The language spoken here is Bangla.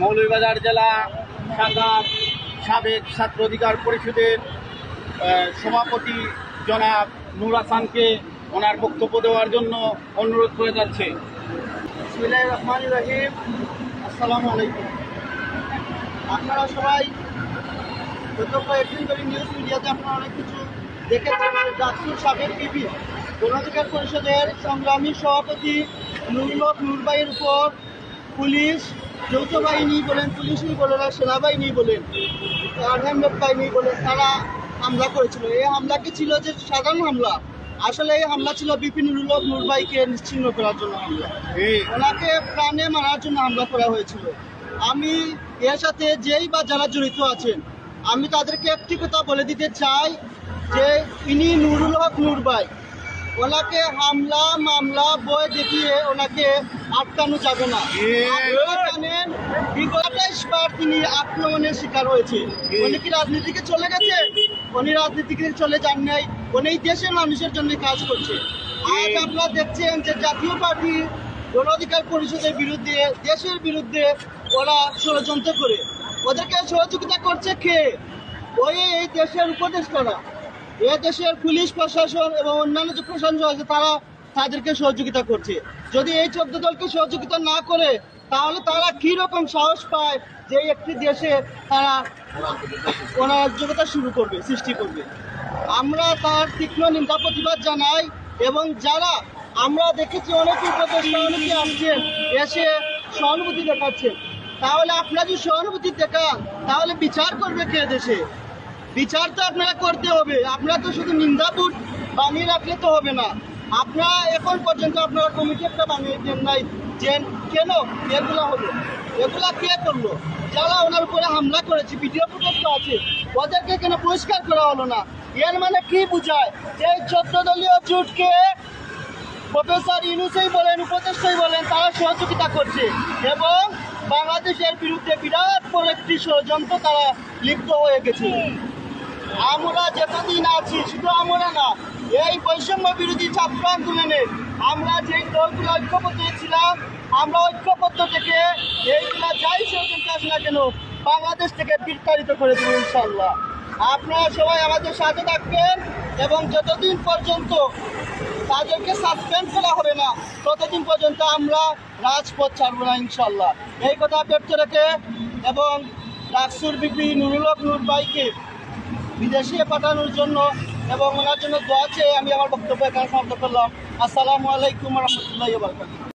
মৌলভীবাজার জেলা শাখার সাবেক ছাত্র অধিকার পরিষদের সভাপতি জনাব নুর হাসানকে ওনার বক্তব্য দেওয়ার জন্য অনুরোধ করে যাচ্ছে। রহমান রহিম। আসসালামু আলাইকুম। আপনারা সবাই গত কয়েকদিন ধরে নিউজ মিডিয়াতে আপনারা অনেক কিছু দেখেছেন ডাকসুর সাবেক পিপি গণাধিকার পরিষদের সংগ্রামী সভাপতি নুরুলক নুরবাইয়ের উপর পুলিশ যৌথ বাহিনী বলেন পুলিশই বলেন আর সেনাবাহিনী বলেন আর্মড বাহিনী বলেন তারা হামলা করেছিল। এই হামলা কি ছিল যে সাধারণ হামলা। আসলে এই হামলা ছিল বিপিনুল হক নুরবাইকে নিশ্চিহ্ন করার জন্য হামলা। ওনাকে প্রাণে মারার জন্য হামলা করা হয়েছিল। আমি এর সাথে যেই বা যারা জড়িত আছেন আমি তাদেরকে একটি কথা বলে দিতে চাই যে ইনি নুরুল হক নুরবাই ওনাকে হামলা মামলা বই দেখিয়ে ওনাকে আটকানো যাবে না। আপনারা জানেন বিগত আঠাইশ বার তিনি আক্রমণের শিকার হয়েছে। উনি কি রাজনীতিকে চলে গেছে? উনি রাজনীতিকে চলে যান নাই। উনি দেশের মানুষের জন্য কাজ করছে। আজ আপনারা দেখছেন যে জাতীয় পার্টি গণ অধিকার পরিষদের বিরুদ্ধে দেশের বিরুদ্ধে ওরা ষড়যন্ত্র করে। ওদেরকে সহযোগিতা করছে কে? ওই এই দেশের উপদেষ্টারা। এ দেশের পুলিশ প্রশাসন এবং অন্যান্য যে প্রশাসন আছে তারা তাদেরকে সহযোগিতা করছে। যদি এই চোদ্দ দলকে সহযোগিতা না করে, তাহলে তারা কি রকম সাহস পায় যে একটি দেশে তারা অরাজকতা শুরু করবে, সৃষ্টি করবে? আমরা তার তীক্ষ্ণ নিন্দা, প্রতিবাদ জানাই এবং যারা আমরা দেখেছি অনেক উপদেষ্টা, অনেকে আসছেন, এসে সহানুভূতি দেখাচ্ছেন। তাহলে আপনারা যদি সহানুভূতি দেখান, তাহলে বিচার করবে কে দেশে? বিচার তো আপনারা করতে হবে। আপনারা তো শুধু নিন্দাপুর বানিয়ে রাখলে তো হবে না। আপনারা এখন পর্যন্ত আপনারা কমিটি একটা বানিয়ে দেন নাই যে কেন? এগুলা হলো, এগুলা কে করল? যারা ওনার উপরে হামলা করেছে, ভিডিও ফুটেজ তো আছে, ওদেরকে কেন পরিষ্কার করা হলো না? এর মানে কি বোঝায়? যে চোদ্দ দলীয় জোটকে প্রফেসর ইউনুসই বলেন, উপদেষ্টাই বলেন, তারা সহযোগিতা করছে এবং বাংলাদেশের বিরুদ্ধে বিরাট বড় একটি ষড়যন্ত্র তারা লিপ্ত হয়ে গেছে। আমরা যতদিন আছি, শুধু আমরা না, এই বৈষম্য বিরোধী ছাত্র আন্দোলনে আমরা যেই দলগুলো ঐক্যবদ্ধ ছিলাম, আমরা ঐক্যবদ্ধ থেকে এইগুলা যাই ষড়যন্ত্র আসে না কেন, বাংলাদেশ থেকে বিস্তারিত করে দেবো ইনশাল্লাহ আপনারা সবাই আমাদের সাথে থাকবেন এবং যতদিন পর্যন্ত তাদেরকে সাসপেন্ড করা হবে না, ততদিন পর্যন্ত আমরা রাজপথ ছাড়বো না ইনশাল্লাহ এই কথা ব্যর্থ রেখে এবং ডাকসুর বিপি নুরুল হক নুর বিদেশে পাঠানোর জন্য এবং ওনার জন্য দোয়া চেয়ে আমি আমার বক্তব্য এখানে সমাপ্ত করলাম। আসসালামু আলাইকুম রহমতুল্লাহ